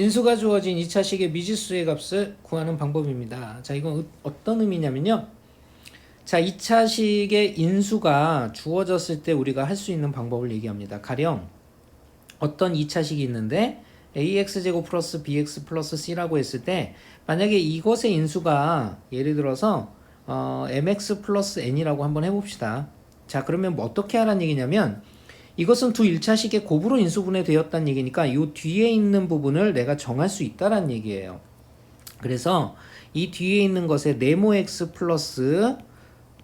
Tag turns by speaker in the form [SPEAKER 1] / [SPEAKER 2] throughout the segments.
[SPEAKER 1] 인수가 주어진 2차식의 미지수의 값을 구하는 방법입니다. 자, 이건 어떤 의미냐면요. 자, 2차식의 인수가 주어졌을 때 우리가 할 수 있는 방법을 얘기합니다. 가령 어떤 2차식이 있는데 ax제곱 플러스 bx 플러스 c라고 했을 때 만약에 이것의 인수가 예를 들어서 어, mx 플러스 n이라고 한번 해봅시다. 자 그러면 뭐 어떻게 하라는 얘기냐면 이것은 두 1차식의 곱으로 인수분해 되었다는 얘기니까 이 뒤에 있는 부분을 내가 정할 수 있다라는 얘기예요. 그래서 이 뒤에 있는 것에 네모 x 플러스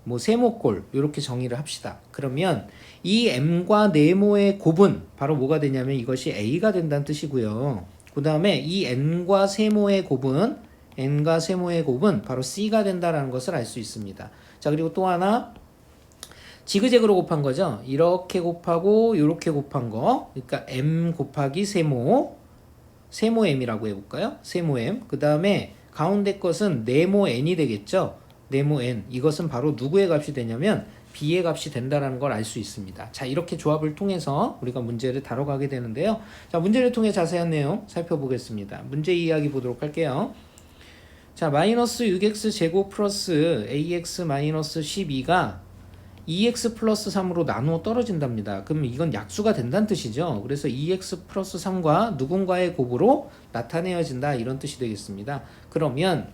[SPEAKER 1] 뭐 세모꼴 이렇게 정의를 합시다. 그러면 이 m과 네모의 곱은 바로 뭐가 되냐면 이것이 a가 된다는 뜻이고요. 그 다음에 이 n과 세모의 곱은 n과 세모의 곱은 바로 c가 된다라는 것을 알 수 있습니다. 자 그리고 또 하나 지그재그로 곱한 거죠. 이렇게 곱하고 이렇게 곱한 거. 그러니까 m 곱하기 세모 세모 m이라고 해볼까요? 세모 m. 그 다음에 가운데 것은 네모 n이 되겠죠. 네모 n. 이것은 바로 누구의 값이 되냐면 b의 값이 된다라는 걸 알 수 있습니다. 자 이렇게 조합을 통해서 우리가 문제를 다뤄가게 되는데요. 자 문제를 통해 자세한 내용 살펴보겠습니다. 문제 이야기 보도록 할게요. 자 마이너스 6x 제곱 플러스 ax 마이너스 12가 2x 플러스 3으로 나누어 떨어진답니다. 그럼 이건 약수가 된다는 뜻이죠. 그래서 2x 플러스 3과 누군가의 곱으로 나타내어진다 이런 뜻이 되겠습니다. 그러면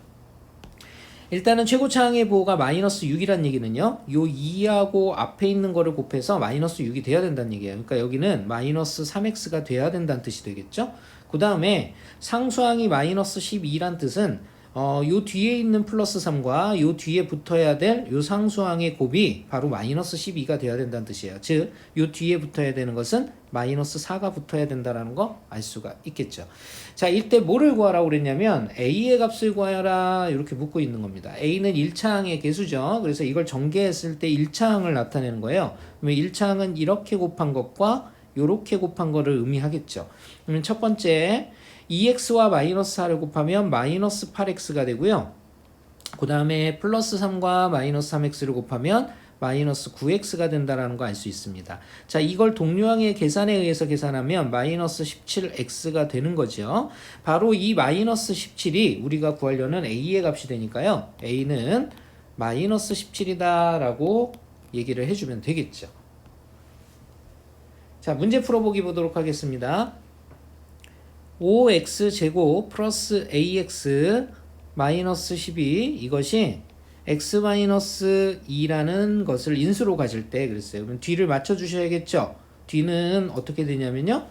[SPEAKER 1] 일단은 최고차항의 보호가 마이너스 6이란 얘기는요. 요 2하고 앞에 있는 거를 곱해서 마이너스 6이 돼야 된다는 얘기예요. 그러니까 여기는 마이너스 3x가 돼야 된다는 뜻이 되겠죠. 그 다음에 상수항이 마이너스 12란 뜻은 어, 요 뒤에 있는 플러스 3과 요 뒤에 붙어야 될 요 상수항의 곱이 바로 마이너스 12가 돼야 된다는 뜻이에요. 즉, 요 뒤에 붙어야 되는 것은 마이너스 4가 붙어야 된다라는 거 알 수가 있겠죠. 자, 이때 뭐를 구하라고 그랬냐면 a의 값을 구하라 이렇게 묻고 있는 겁니다. a는 1차항의 개수죠. 그래서 이걸 전개했을 때 1차항을 나타내는 거예요. 그러면 1차항은 이렇게 곱한 것과 요렇게 곱한 거를 의미하겠죠. 그러면 첫 번째 2x와 마이너스 4를 곱하면 마이너스 8x가 되고요. 그 다음에 플러스 3과 마이너스 3x를 곱하면 마이너스 9x가 된다라는 거 알 수 있습니다. 자, 이걸 동류항의 계산에 의해서 계산하면 마이너스 17x가 되는 거죠. 바로 이 마이너스 17이 우리가 구하려는 a의 값이 되니까요. a는 마이너스 17이다라고 얘기를 해주면 되겠죠. 자, 문제 풀어보기 보도록 하겠습니다. 5x 제곱 플러스 ax 마이너스 12 이것이 x 마이너스 2라는 것을 인수로 가질 때 그랬어요. 그럼 뒤를 맞춰 주셔야겠죠. 뒤는 어떻게 되냐면요.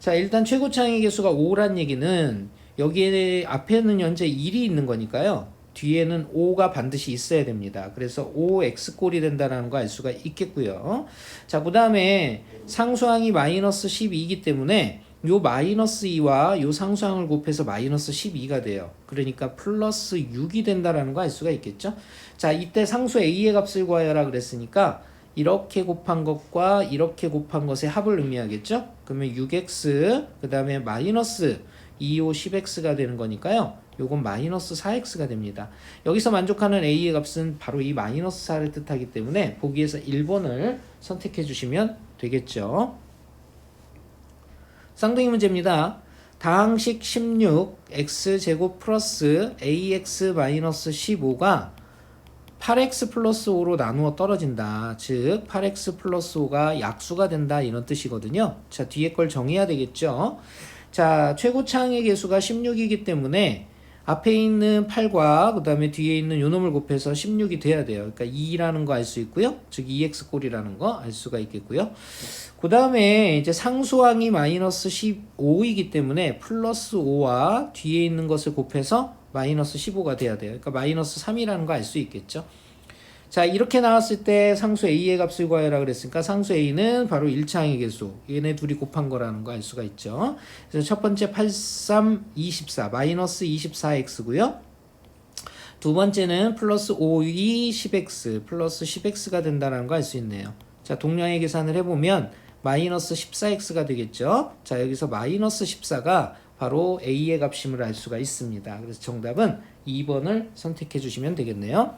[SPEAKER 1] 자, 일단 최고차항의 개수가 5란 얘기는 여기에 앞에는 현재 1이 있는 거니까요. 뒤에는 5가 반드시 있어야 됩니다. 그래서 5x꼴이 된다는 거 알 수가 있겠고요. 자, 그 다음에 상수항이 마이너스 12이기 때문에 요 마이너스 2와 요 상수항을 곱해서 마이너스 12가 돼요. 그러니까 플러스 6이 된다라는 거 알 수가 있겠죠? 자, 이때 상수 a의 값을 구하여라 그랬으니까 이렇게 곱한 것과 이렇게 곱한 것의 합을 의미하겠죠? 그러면 6x 그 다음에 마이너스 2, 5, 10x가 되는 거니까요. 요건 마이너스 4x가 됩니다. 여기서 만족하는 a의 값은 바로 이 마이너스 4를 뜻하기 때문에 보기에서 1번을 선택해 주시면 되겠죠. 쌍둥이 문제입니다. 다항식 16 x제곱 플러스 ax 마이너스 15가 8x 플러스 5로 나누어 떨어진다. 즉 8x 플러스 5가 약수가 된다 이런 뜻이거든요. 자 뒤에 걸 정해야 되겠죠. 자 최고차항의 개수가 16이기 때문에 앞에 있는 8과 그 다음에 뒤에 있는 요 놈을 곱해서 16이 돼야 돼요. 그러니까 2라는 거 알 수 있고요. 즉 2x 꼴이라는 거 알 수가 있겠고요. 그 다음에 이제 상수항이 마이너스 15이기 때문에 플러스 5와 뒤에 있는 것을 곱해서 마이너스 15가 돼야 돼요. 그러니까 마이너스 3이라는 거 알 수 있겠죠. 자 이렇게 나왔을 때 상수 a의 값을 구하여라 그랬으니까 상수 a는 바로 1차 항의 개수. 얘네 둘이 곱한 거라는 거 알 수가 있죠. 그래서 첫 번째 83 24 마이너스 24x고요. 두 번째는 플러스 5 2 10x 플러스 10x가 된다는 거 알 수 있네요. 자 동량의 계산을 해보면 마이너스 14x가 되겠죠. 자 여기서 마이너스 14가 바로 a의 값임을 알 수가 있습니다. 그래서 정답은 2번을 선택해 주시면 되겠네요